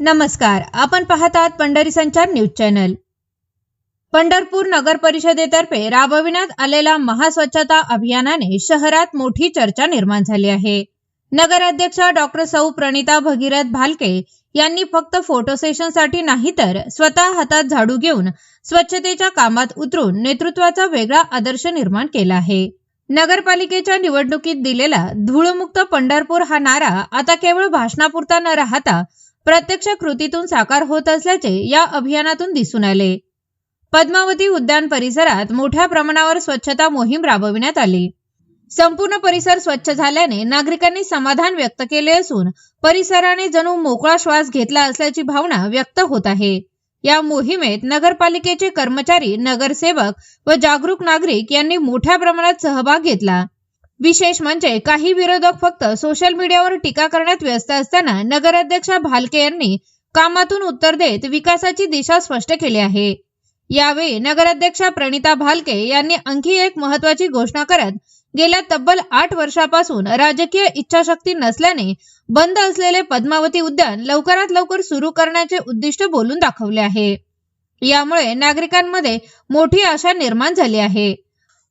नमस्कार आपण पाहत आहात पंढरी संचार न्यूज चॅनल. पंढरपूर नगर परिषदेतर्फे राबविण्यात आलेल्या महास्वच्छता अभियानाने शहरात मोठी चर्चा निर्माण झाली आहे. नगराध्यक्ष डॉक्टर सौ प्रणिता भगीरथ भालके यांनी फक्त फोटो सेशनसाठी नाही तर स्वतः हातात झाडू घेऊन स्वच्छतेच्या कामात उतरून नेतृत्वाचा वेगळा आदर्श निर्माण केला आहे. नगरपालिकेच्या निवडणुकीत दिलेला धूळमुक्त पंढरपूर हा नारा आता केवळ भाषणापुरता न राहता प्रत्यक्ष कृतीतून साकार होत असल्याचे या अभियानातून दिसून आले. पद्मावती उद्यान परिसरात मोठ्या प्रमाणावर स्वच्छता मोहीम राबविण्यात आली. संपूर्ण परिसर स्वच्छ झाल्याने नागरिकांनी समाधान व्यक्त केले असून परिसराने जणू मोकळा श्वास घेतला असल्याची भावना व्यक्त होत आहे. या मोहिमेत नगरपालिकेचे कर्मचारी नगरसेवक व जागरूक नागरिक यांनी मोठ्या प्रमाणात सहभाग घेतला. विशेष म्हणजे काही विरोधक फक्त सोशल मीडियावर टीका करण्यात व्यस्त असताना नगराध्यक्ष भालके यांनी कामातून उत्तर देत विकासाची दिशा स्पष्ट केली आहे. यावेळी नगराध्यक्षा प्रणिता भालके यांनी आणखी एक महत्वाची घोषणा करत गेल्या तब्बल आठ वर्षापासून राजकीय इच्छाशक्ती नसल्याने बंद असलेले पद्मावती उद्यान लवकरात लवकर सुरू करण्याचे उद्दिष्ट बोलून दाखवले आहे. यामुळे नागरिकांमध्ये मोठी आशा निर्माण झाली आहे.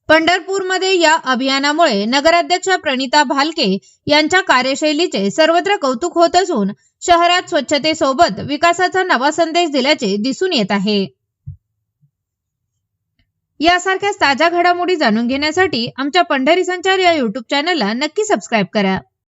पंढरपूरमध्ये या अभियानामुळे नगराध्यक्ष प्रणिता भालके यांच्या कार्यशैलीचे सर्वत्र कौतुक होत असून शहरात स्वच्छतेसोबत विकासाचा नवा संदेश दिल्याचे दिसून येत आहे. यासारख्या ताज्या घडामोडी जाणून घेण्यासाठी आमच्या पंढरी संचार या युट्यूब चॅनलला नक्की सबस्क्राईब करा.